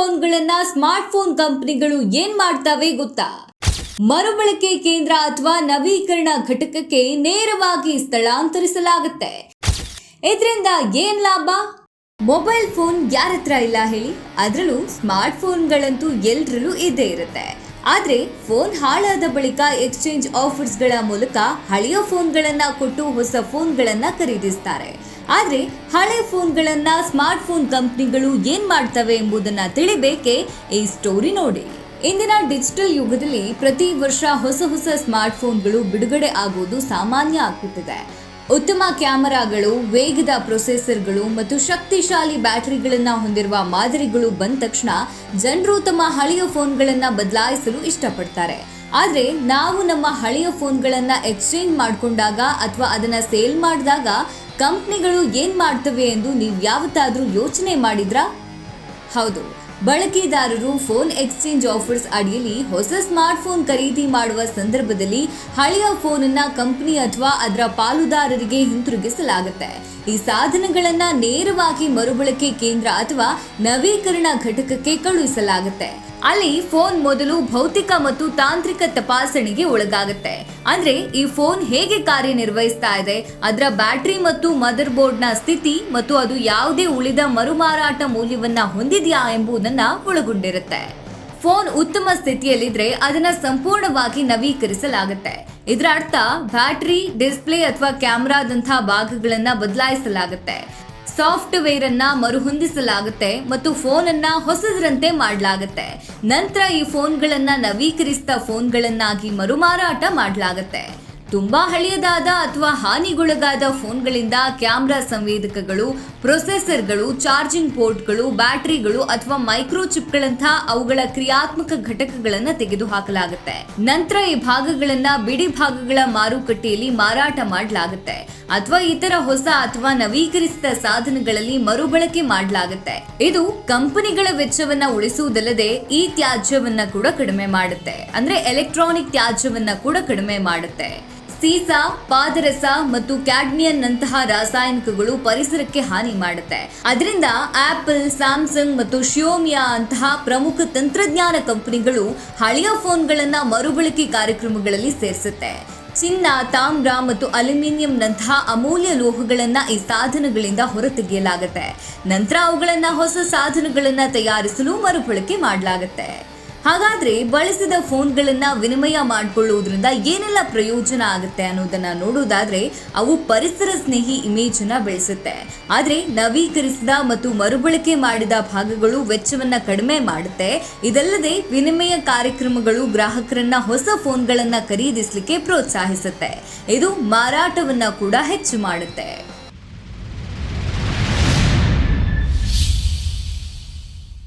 ಫೋನ್ಗಳನ್ನ smart phone ಕಂಪನಿಗಳು ಏನ್ ಮಾಡ್ತವೆ ಗೊತ್ತಾ? ಮರುಬಳಕೆ ಕೇಂದ್ರ ಅಥವಾ ನವೀಕರಣ ಘಟಕಕ್ಕೆ ನೇರವಾಗಿ ಸ್ಥಳಾಂತರಿಸಲಾಗುತ್ತೆ. ಇದರಿಂದ ಏನ್ ಲಾಭ? ಮೊಬೈಲ್ ಫೋನ್ ಯಾರ ಹತ್ರ ಇಲ್ಲ ಹೇಳಿ? ಅದರಲ್ಲೂ ಸ್ಮಾರ್ಟ್ ಫೋನ್ಗಳಂತೂ ಎಲ್ರಲ್ಲೂ ಇದ್ದೇ ಇರುತ್ತೆ. ಆದ್ರೆ ಫೋನ್ ಹಾಳಾದ ಬಳಿಕ ಎಕ್ಸ್ಚೇಂಜ್ ಆಫರ್ಸ್ಗಳ ಮೂಲಕ ಹಳೆಯ ಫೋನ್ಗಳನ್ನ ಕೊಟ್ಟು ಹೊಸ ಫೋನ್ಗಳನ್ನ ಖರೀದಿಸ್ತಾರೆ. ಆದ್ರೆ ಹಳೆ ಸ್ಮಾರ್ಟ್ ಫೋನ್ ಕಂಪ್ನಿಗಳು ಏನ್ ಮಾಡ್ತವೆ ಎಂಬುದನ್ನ ತಿಳಿಬೇಕೆ ಈ ಸ್ಟೋರಿ ನೋಡಿ. ಇಂದಿನ ಡಿಜಿಟಲ್ ಯುಗದಲ್ಲಿ ಪ್ರತಿ ವರ್ಷ ಹೊಸ ಹೊಸ ಸ್ಮಾರ್ಟ್ ಫೋನ್ಗಳು ಬಿಡುಗಡೆ ಆಗುವುದು ಸಾಮಾನ್ಯ ಆಗ್ಬಿಟ್ಟಿದೆ. ಉತ್ತಮ ಕ್ಯಾಮೆರಾಗಳು, ವೇಗದ ಪ್ರೊಸೆಸರ್ಗಳು ಮತ್ತು ಶಕ್ತಿಶಾಲಿ ಬ್ಯಾಟರಿಗಳನ್ನು ಹೊಂದಿರುವ ಮಾದರಿಗಳು ಬಂದ ತಕ್ಷಣ ಜನರು ತಮ್ಮ ಹಳೆಯ ಫೋನ್ಗಳನ್ನು ಬದಲಾಯಿಸಲು ಇಷ್ಟಪಡ್ತಾರೆ. ಆದರೆ ನಾವು ನಮ್ಮ ಹಳೆಯ ಫೋನ್ಗಳನ್ನು ಎಕ್ಸ್ಚೇಂಜ್ ಮಾಡಿಕೊಂಡಾಗ ಅಥವಾ ಅದನ್ನು ಸೇಲ್ ಮಾಡಿದಾಗ ಕಂಪ್ನಿಗಳು ಏನು ಮಾಡ್ತವೆ ಎಂದು ನೀವು ಯಾವತ್ತಾದರೂ ಯೋಚನೆ ಮಾಡಿದ್ರಾ? ಹೌದು. ಬಳಕೆದಾರರು ಫೋನ್ ಎಕ್ಸ್ಚೇಂಜ್ ಆಫರ್ಸ್ ಅಡಿಯಲ್ಲಿ ಹೊಸ ಸ್ಮಾರ್ಟ್ಫೋನ್ ಖರೀದಿ ಮಾಡುವ ಸಂದರ್ಭದಲ್ಲಿ ಹಳೆಯ ಫೋನ್ ಅನ್ನ ಕಂಪನಿ ಅಥವಾ ಅದರ ಪಾಲುದಾರರಿಗೆ ಹಿಂತಿರುಗಿಸಲಾಗುತ್ತೆ. ಈ ಸಾಧನಗಳನ್ನ ನೇರವಾಗಿ ಮರುಬಳಕೆ ಕೇಂದ್ರ ಅಥವಾ ನವೀಕರಣ ಘಟಕಕ್ಕೆ ಕಳುಹಿಸಲಾಗುತ್ತೆ. ಅಲ್ಲಿ ಫೋನ್ ಮೊದಲು ಭೌತಿಕ ಮತ್ತು ತಾಂತ್ರಿಕ ತಪಾಸಣೆಗೆ ಒಳಗಾಗುತ್ತೆ. ಅಂದ್ರೆ ಈ ಫೋನ್ ಹೇಗೆ ಕಾರ್ಯನಿರ್ವಹಿಸ್ತಾ ಇದೆ, ಅದರ ಬ್ಯಾಟರಿ ಮತ್ತು ಮದರ್ ಬೋರ್ಡ್ನ ಸ್ಥಿತಿ ಮತ್ತು ಅದು ಯಾವುದೇ ಉಳಿದ ಮರುಮಾರಾಟ ಮೌಲ್ಯವನ್ನ ಹೊಂದಿದೆಯಾ ಎಂಬುದನ್ನ ಒಳಗೊಂಡಿರುತ್ತೆ. ಫೋನ್ ಉತ್ತಮ ಸ್ಥಿತಿಯಲ್ಲಿದ್ರೆ ಅದನ್ನ ಸಂಪೂರ್ಣವಾಗಿ ನವೀಕರಿಸಲಾಗುತ್ತೆ. ಇದರ ಅರ್ಥ ಬ್ಯಾಟರಿ, ಡಿಸ್ಪ್ಲೇ ಅಥವಾ ಕ್ಯಾಮೆರಾದಂತಹ ಭಾಗಗಳನ್ನ ಬದಲಾಯಿಸಲಾಗುತ್ತೆ. ಸಾಫ್ಟ್ವೇರ್ ಅನ್ನ ಮರುಹೊಂದಿಸಲಾಗುತ್ತೆ ಮತ್ತು ಫೋನ್ ಅನ್ನ ಹೊಸದರಂತೆ ಮಾಡಲಾಗುತ್ತೆ. ನಂತರ ಈ ಫೋನ್ಗಳನ್ನ ನವೀಕರಿಸಿದ ಫೋನ್ಗಳನ್ನಾಗಿ ಮರುಮಾರಾಟ ಮಾಡಲಾಗುತ್ತೆ. ತುಂಬಾ ಹಳೆಯದಾದ ಅಥವಾ ಹಾನಿಗೊಳಗಾದ ಫೋನ್ಗಳಿಂದ ಕ್ಯಾಮ್ರಾ ಸಂವೇದಕಗಳು, ಪ್ರೊಸೆಸರ್ಗಳು, ಚಾರ್ಜಿಂಗ್ ಪೋರ್ಟ್ಗಳು, ಬ್ಯಾಟರಿಗಳು ಅಥವಾ ಮೈಕ್ರೋ ಚಿಪ್ಗಳಂತಹ ಅವುಗಳ ಕ್ರಿಯಾತ್ಮಕ ಘಟಕಗಳನ್ನು ತೆಗೆದುಹಾಕಲಾಗುತ್ತೆ. ನಂತರ ಈ ಭಾಗಗಳನ್ನ ಬಿಡಿ ಭಾಗಗಳ ಮಾರುಕಟ್ಟೆಯಲ್ಲಿ ಮಾರಾಟ ಮಾಡಲಾಗುತ್ತೆ ಅಥವಾ ಇತರ ಹೊಸ ಅಥವಾ ನವೀಕರಿಸಿದ ಸಾಧನಗಳಲ್ಲಿ ಮರುಬಳಕೆ ಮಾಡಲಾಗುತ್ತೆ. ಇದು ಕಂಪನಿಗಳ ವೆಚ್ಚವನ್ನ ಉಳಿಸುವುದಲ್ಲದೆ ಈ ತ್ಯಾಜ್ಯವನ್ನ ಕೂಡ ಕಡಿಮೆ ಮಾಡುತ್ತೆ. ಅಂದ್ರೆ ಎಲೆಕ್ಟ್ರಾನಿಕ್ ತ್ಯಾಜ್ಯವನ್ನ ಕೂಡ ಕಡಿಮೆ ಮಾಡುತ್ತೆ. ಸೀಸಾ, ಪಾದರಸ ಮತ್ತು ಕ್ಯಾಡ್ಮಿಯನ್ ನಂತಹ ರಾಸಾಯನಿಕಗಳು ಪರಿಸರಕ್ಕೆ ಹಾನಿ ಮಾಡುತ್ತೆ. ಅದರಿಂದ ಆಪಲ್, ಸ್ಯಾಮ್ಸಂಗ್ ಮತ್ತು ಶಿಯೋಮಿಯಾ ಅಂತಹ ಪ್ರಮುಖ ತಂತ್ರಜ್ಞಾನ ಕಂಪನಿಗಳು ಹಳೆಯ ಫೋನ್ಗಳನ್ನ ಮರುಬಳಕೆ ಕಾರ್ಯಕ್ರಮಗಳಲ್ಲಿ ಸೇರಿಸುತ್ತೆ. ಚಿನ್ನ, ತಾಮ್ರ ಮತ್ತು ಅಲ್ಯೂಮಿನಿಯಂನಂತಹ ಅಮೂಲ್ಯ ಲೋಹಗಳನ್ನ ಈ ಸಾಧನಗಳಿಂದ ಹೊರತೆಗೆಯಲಾಗುತ್ತೆ. ನಂತರ ಅವುಗಳನ್ನ ಹೊಸ ಸಾಧನಗಳನ್ನ ತಯಾರಿಸಲು ಮರುಬಳಕೆ ಮಾಡಲಾಗುತ್ತೆ. ಹಾಗಾದ್ರೆ ಬಳಸಿದ ಫೋನ್ಗಳನ್ನ ವಿನಿಮಯ ಮಾಡಿಕೊಳ್ಳುವುದರಿಂದ ಏನೆಲ್ಲ ಪ್ರಯೋಜನ ಆಗುತ್ತೆ ಅನ್ನೋದನ್ನ ನೋಡೋದಾದ್ರೆ ಅವು ಪರಿಸರ ಸ್ನೇಹಿ ಇಮೇಜ್ ಅನ್ನ ಬೆಳೆಸುತ್ತೆ. ಆದ್ರೆ ನವೀಕರಿಸಿದ ಮತ್ತು ಮರುಬಳಕೆ ಮಾಡಿದ ಭಾಗಗಳು ವೆಚ್ಚವನ್ನ ಕಡಿಮೆ ಮಾಡುತ್ತೆ. ಇದಲ್ಲದೆ ವಿನಿಮಯ ಕಾರ್ಯಕ್ರಮಗಳು ಗ್ರಾಹಕರನ್ನ ಹೊಸ ಫೋನ್ಗಳನ್ನ ಖರೀದಿಸಲಿಕ್ಕೆ ಪ್ರೋತ್ಸಾಹಿಸುತ್ತೆ. ಇದು ಮಾರಾಟವನ್ನ ಕೂಡ ಹೆಚ್ಚು ಮಾಡುತ್ತೆ.